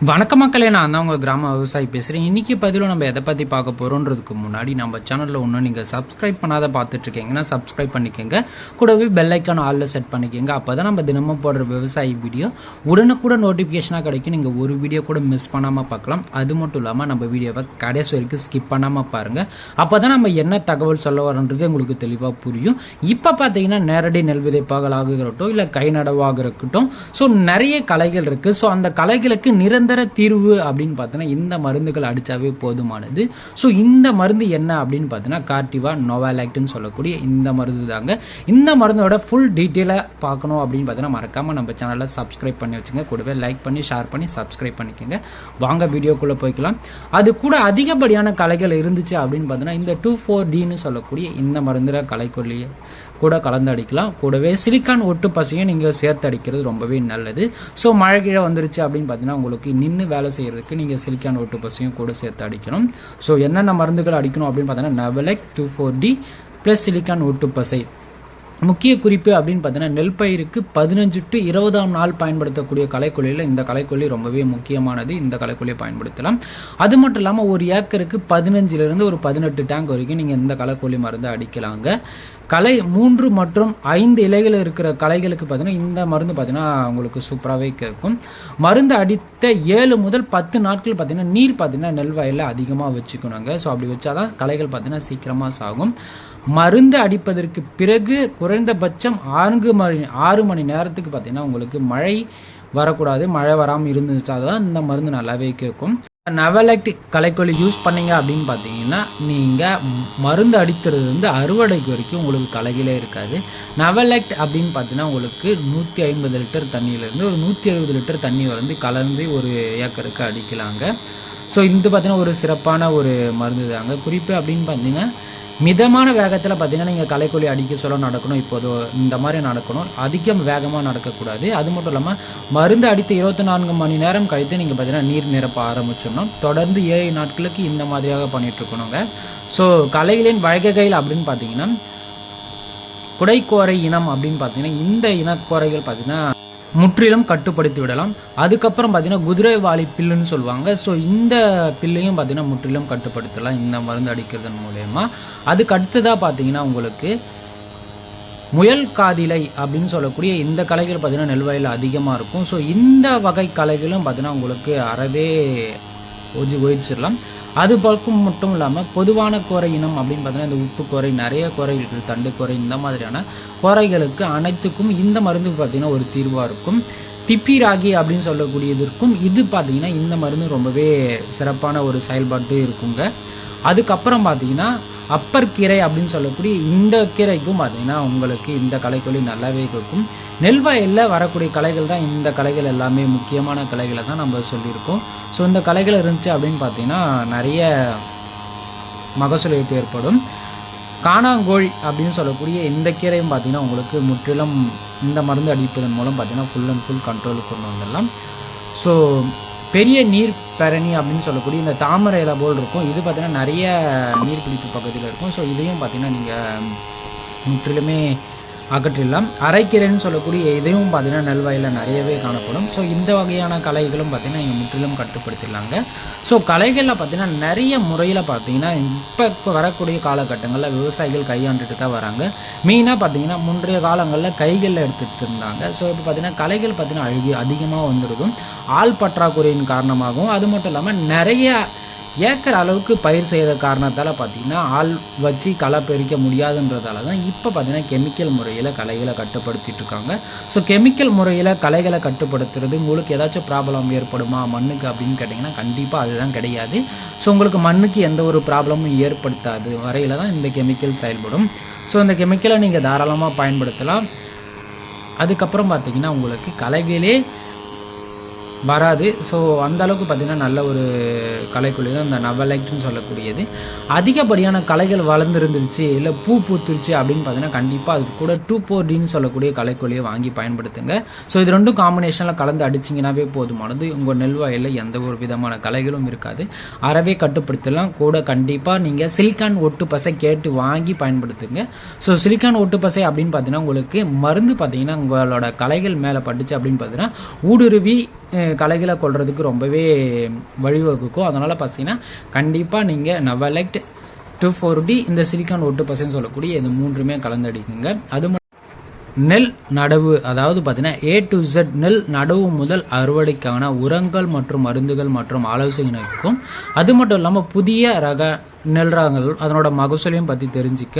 வணக்க மக்களே நான் தான் உங்கள் கிராம விவசாயி பேசுகிறேன் இன்றைக்கி பதிவில் நம்ம எதை பற்றி பார்க்க போகிறோன்றதுக்கு முன்னாடி நம்ம சேனலில் ஒன்றும் நீங்கள் சப்ஸ்கிரைப் பண்ணாத பார்த்துட்ருக்கீங்கன்னா சப்ஸ்கிரைப் பண்ணிக்கோங்க. கூடவே பெல் ஐக்கான் ஆலில் செட் பண்ணிக்கோங்க. அப்போ தான் நம்ம தினமும் போடுற விவசாயி வீடியோ உடனுக்கூட நோட்டிஃபிகேஷனாக கிடைக்கும். நீங்கள் ஒரு வீடியோ கூட மிஸ் பண்ணாமல் பார்க்கலாம். அது மட்டும் இல்லாமல் நம்ம வீடியோவை கடைசி வரைக்கும் ஸ்கிப் பண்ணாமல் பாருங்கள் அப்போ தான் நம்ம என்ன தகவல் சொல்ல வரோன்றது உங்களுக்கு தெளிவாக புரியும். இப்போ பார்த்தீங்கன்னா நேரடி நெல் விதைப்பாகலாக இருக்கட்டும் இல்லை கை நடவாக இருக்கட்டும் ஸோ நிறைய கலைகள் இருக்குது ஸோ அந்த கலைகளுக்கு நிரந்தர தீர்வு அப்படின்னு பார்த்தோன்னா இந்த மருந்துகள் அடித்தாவே போதுமானது. ஸோ இந்த மருந்து என்ன அப்படின்னு பார்த்தீங்கன்னா கார்டிவா நோவாலாக்ட்னு சொல்லக்கூடிய இந்த மருந்து தாங்க. இந்த மருந்தோட ஃபுல் டீட்டெயிலாக பார்க்கணும் அப்படின்னு பார்த்தீங்கன்னா மறக்காமல் நம்ம சேனலை சப்ஸ்கிரைப் பண்ணி வச்சுங்க. கூடவே லைக் பண்ணி ஷேர் பண்ணி சப்ஸ்கிரைப் பண்ணிக்கோங்க. வாங்க வீடியோக்குள்ளே போய்க்கலாம். அது கூட அதிகப்படியான கலைகள் இருந்துச்சு அப்படின்னு பார்த்தீங்கன்னா இந்த டூ ஃபோர் டின்னு சொல்லக்கூடிய இந்த மருந்துல கலைக்கொல்லியை கூட கலந்து அடிக்கலாம். கூடவே சிலிக்கான் ஒட்டு பசையும் நீங்கள் சேர்த்து அடிக்கிறது ரொம்பவே நல்லது. ஸோ மழை கீழே வந்துருச்சு அப்படின்னு பார்த்தீங்கன்னா உங்களுக்கு நின்று வேலை செய்கிறதுக்கு நீங்கள் சிலிக்கான் ஓட்டு பசையும் கூட சேர்த்து அடிக்கணும். ஸோ என்னென்ன மருந்துகள் அடிக்கணும் அப்படின்னு பார்த்தீங்கன்னா நவலெக் two four D plus silicon ஓட்டு பசை முக்கிய குறிப்பு அப்படின்னு பார்த்தீங்கன்னா நெல் பயிருக்கு பதினஞ்சு டு இருபதாம் நாள் பயன்படுத்தக்கூடிய களைக்கொல்லியில் இந்த களைக்கொல்லி ரொம்பவே முக்கியமானது. இந்த களைக்கொல்லியை பயன்படுத்தலாம். அது மட்டும் இல்லாமல் ஒரு ஏக்கருக்கு பதினஞ்சிலிருந்து ஒரு பதினெட்டு டேங்க் வரைக்கும் நீங்கள் இந்த களைக்கொல்லி மருந்து அடிக்கலாங்க. கலை மூன்று மற்றும் ஐந்து இலைகள் இருக்கிற கலைகளுக்கு பார்த்தீங்கன்னா இந்த மருந்து பார்த்தீங்கன்னா உங்களுக்கு சூப்பராகவே கேட்கும். மருந்து அடித்த ஏழு முதல் பத்து நாட்கள் பார்த்தீங்கன்னா நீர் பார்த்தீங்கன்னா நெல் வயலில் அதிகமாக வச்சுக்கணுங்க. ஸோ அப்படி வச்சாதான் களைகள் பார்த்தீங்கன்னா சீக்கிரமாக சாகும். மருந்து அடிப்பதற்கு பிறகு குறைந்தபட்சம் ஆறு மணி ஆறு மணி நேரத்துக்கு பார்த்தீங்கன்னா உங்களுக்கு மழை வரக்கூடாது. மழை வராமல் இருந்துச்சா தான் இந்த மருந்து நல்லாவே கேட்கும். நவலக்ட் கலைக்கொல்லி யூஸ் பண்ணீங்க அப்படின்னு பார்த்தீங்கன்னா நீங்கள் மருந்து அடிக்கிறது வந்து அறுவடைக்கு வரைக்கும் உங்களுக்கு கலகிலே இருக்காது. நவலக்ட் அப்படின்னு பார்த்தீங்கன்னா உங்களுக்கு நூற்றி ஐம்பது லிட்டர் தண்ணியிலேருந்து ஒரு நூற்றி எழுபது லிட்டர் தண்ணி வந்து கலந்து ஒரு ஏக்கருக்கு அடிக்கலாங்க. ஸோ இது பார்த்தீங்கன்னா ஒரு சிறப்பான ஒரு மருந்து தாங்க. குறிப்பு அப்படின்னு பார்த்தீங்கன்னா மிதமான வேகத்தில் பார்த்தீங்கன்னா நீங்கள் களைக்கொல்லி அடிக்க சொல்ல நடக்கணும். இப்போது இந்த மாதிரி நடக்கணும். அதிகம் வேகமாக நடக்கக்கூடாது. அது மட்டும் இல்லாமல் மருந்து அடித்து இருபத்தி நான்கு மணி நேரம் கழித்து நீங்கள் பார்த்தீங்கன்னா நீர் நிரப்ப ஆரம்பிச்சிடணும். தொடர்ந்து ஏழு நாட்களுக்கு இந்த மாதிரியாக பண்ணிகிட்ருக்கணுங்க ஸோ கலைகளின் வழக்கைகள் அப்படின்னு பார்த்தீங்கன்னா குடைக்கோரை இனம் அப்படின்னு பார்த்தீங்கன்னா இந்த இனக்கோரைகள் பார்த்தீங்கன்னா முற்றிலும் கட்டுப்படுத்தி விடலாம். அதுக்கப்புறம் பார்த்தீங்கன்னா குதிரைவாலி பில்லுன்னு சொல்லுவாங்க. ஸோ இந்த பில்லையும் பார்த்தீங்கன்னா முற்றிலும் கட்டுப்படுத்தலாம். இந்த மருந்து அடிக்கிறதன் மூலயமா. அதுக்கு அடுத்ததாக பார்த்தீங்கன்னா உங்களுக்கு முயல் காதிலை அப்படின்னு சொல்லக்கூடிய இந்த கலைகள் பார்த்தீங்கன்னா நெல்வயலில் அதிகமாக இருக்கும். ஸோ இந்த வகை கலைகளும் பார்த்தீங்கன்னா உங்களுக்கு அறவே ஒஜி ஒழிச்சிடலாம். அது பக்கம் மட்டும் இல்லாமல் பொதுவான கோரை இனம் அப்படின்னு பார்த்தீங்கன்னா இந்த உப்பு கோரை நிறைய கோரை இருக்குது தண்டு கோரை இந்த மாதிரியான கோரைகளுக்கு அனைத்துக்கும் இந்த மருந்து பார்த்தீங்கன்னா ஒரு தீர்வாக இருக்கும். திப்பி ராகி அப்படின்னு இருக்கும் இது பார்த்தீங்கன்னா இந்த மருந்து ரொம்பவே சிறப்பான ஒரு செயல்பாட்டு இருக்குங்க. அதுக்கப்புறம் பார்த்தீங்கன்னா அப்பர் கீரை அப்படின்னு சொல்லக்கூடிய இந்த கீரைக்கும் பார்த்தீங்கன்னா உங்களுக்கு இந்த கலைக்கொல்லி நல்லாவே இருக்கும் நெல் வயலில் வரக்கூடிய கலைகள் தான் இந்த கலைகள் எல்லாமே முக்கியமான கலைகளை தான் நம்ம சொல்லியிருக்கோம். ஸோ இந்த கலைகள் இருந்துச்சு அப்படின்னு பார்த்தீங்கன்னா நிறைய மகசூல் ஏற்படும். காணாங்கோழி அப்படின்னு சொல்லக்கூடிய இந்த கீரையும் பார்த்தீங்கன்னா உங்களுக்கு முற்றிலும் இந்த மருந்து அடிப்பதன் மூலம் பார்த்தீங்கன்னா ஃபுல் அண்ட் ஃபுல் கண்ட்ரோலுக்கு கொண்டு வந்துடலாம். ஸோ பெரிய நீர் பேரணி அப்படின்னு சொல்லக்கூடிய இந்த தாமரை இலை போல் இருக்கும். இது பார்த்திங்கன்னா நிறைய நீர்பிடிப்பு பகுதியில் இருக்கும். ஸோ இதையும் பார்த்திங்கன்னா நீங்கள் முற்றிலுமே அகற்றிடலாம். அரைக்கீரைன்னு சொல்லக்கூடிய இதையும் பார்த்தீங்கன்னா நெல்வாயில் நிறையவே காணப்படும். ஸோ இந்த வகையான கலைகளும் பார்த்தீங்கன்னா இங்கே முற்றிலும் கட்டுப்படுத்திடலாங்க. ஸோ கலைகளில் பார்த்தீங்கன்னா நிறைய முறையில் பார்த்தீங்கன்னா இப்போ இப்போ வரக்கூடிய காலகட்டங்களில் விவசாயிகள் கையாண்டுட்டு தான் வராங்க. மெயினாக பார்த்தீங்கன்னா முன்றைய காலங்களில் கைகளில் எடுத்துகிட்டு இருந்தாங்க. ஸோ இப்போ பார்த்தீங்கன்னா கலைகள் பார்த்தீங்கன்னா அழுகி அதிகமாக வந்துருக்கும் ஆள் பற்றாக்குறையின் காரணமாகவும் அது மட்டும் இல்லாமல் நிறைய ஏக்கர் அளவுக்கு பயிர் செய்கிற காரணத்தால் பார்த்தீங்கன்னா ஆள் வச்சு களை பறிக்க முடியாதுன்றதால தான் இப்போ பார்த்தீங்கன்னா கெமிக்கல் முறையில் களைகளை கட்டுப்படுத்திட்டு இருக்காங்க. ஸோ கெமிக்கல் முறையில் களைகளை கட்டுப்படுத்துறது உங்களுக்கு ஏதாச்சும் ப்ராப்ளம் ஏற்படுமா? மண்ணுக்கு அப்படின்னு கேட்டிங்கன்னா கண்டிப்பாக அதுதான் கிடையாது. ஸோ உங்களுக்கு மண்ணுக்கு எந்த ஒரு ப்ராப்ளமும் ஏற்படுத்தாது வரையில் தான் இந்த கெமிக்கல் செயல்படும். ஸோ இந்த கெமிக்கலை நீங்கள் தாராளமாக பயன்படுத்தலாம். அதுக்கப்புறம் பார்த்தீங்கன்னா உங்களுக்கு களைகளே வராது. ஸோ அந்த அளவுக்கு பார்த்திங்கன்னா நல்ல ஒரு கலைக்குள்ளி தான் இந்த நவலைட்னு சொல்லக்கூடியது. அதிகப்படியான கலைகள் வளர்ந்துருந்துருச்சு இல்லை பூ பூத்துருச்சு அப்படின்னு பார்த்தீங்கன்னா கண்டிப்பாக அதுக்கு கூட டூ ஃபோர் டின்னு சொல்லக்கூடிய கலைக்குழியை வாங்கி பயன்படுத்துங்க. ஸோ இது ரெண்டும் காம்பினேஷனில் கலந்து அடிச்சிங்கனாவே போதுமானது. உங்கள் நெல் வயலில் எந்த ஒரு விதமான கலைகளும் இருக்காது. அறவே கட்டுப்படுத்தலாம். கூட கண்டிப்பாக நீங்கள் சிலிக்கான் ஒட்டு பசை கேட்டு வாங்கி பயன்படுத்துங்க. ஸோ சிலிக்கான் ஒட்டு பசை அப்படின்னு பார்த்தீங்கன்னா உங்களுக்கு மருந்து பார்த்தீங்கன்னா உங்களோட கலைகள் மேலே பட்டுச்சு அப்படின்னு பார்த்தீங்கன்னா ஊடுருவி கலைகளை களைகளை கொள்றதுக்கு ரொம்பவே வழிவகுக்கும். அதனால் பார்த்தீங்கன்னா கண்டிப்பாக நீங்கள் நவலெக்ட் டூ ஃபோர் டி இந்த சிலிக்கான் ஒட்டு பசங்க சொல்லக்கூடிய இந்த மூன்றுமே கலந்தடிக்குங்க. அது மட்டும் நெல் நடவு அதாவது பார்த்தீங்கன்னா ஏ டு இசட் நெல் நடவு முதல் அறுவடைக்கான உரங்கள் மற்றும் மருந்துகள் மற்றும் ஆலோசனைக்கும் அது மட்டும் இல்லாமல் புதிய ரக நெல் ரகங்கள் அதனோட மகசூலையும் பற்றி தெரிஞ்சிக்க.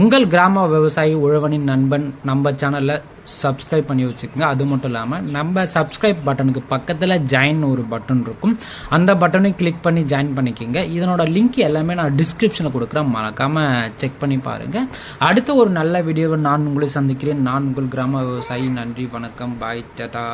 உங்கள் கிராம விவசாயி உழவனின் நண்பன் நம்ம சேனலில் சப்ஸ்கிரைப் பண்ணி வச்சுக்கோங்க. அது மட்டும் இல்லாமல் நம்ம சப்ஸ்கிரைப் பட்டனுக்கு பக்கத்தில் ஜாயின் ஒரு பட்டன் இருக்கும். அந்த பட்டனையும் கிளிக் பண்ணி ஜாயின் பண்ணிக்கோங்க. இதனோட லிங்க் எல்லாமே நான் டிஸ்கிரிப்ஷனில் கொடுக்குறேன். மறக்காமல் செக் பண்ணி பாருங்கள் அடுத்த ஒரு நல்ல வீடியோவை நான் உங்களை சந்திக்கிறேன். நான் உங்கள் கிராம விவசாயி. நன்றி வணக்கம். பாய் டடா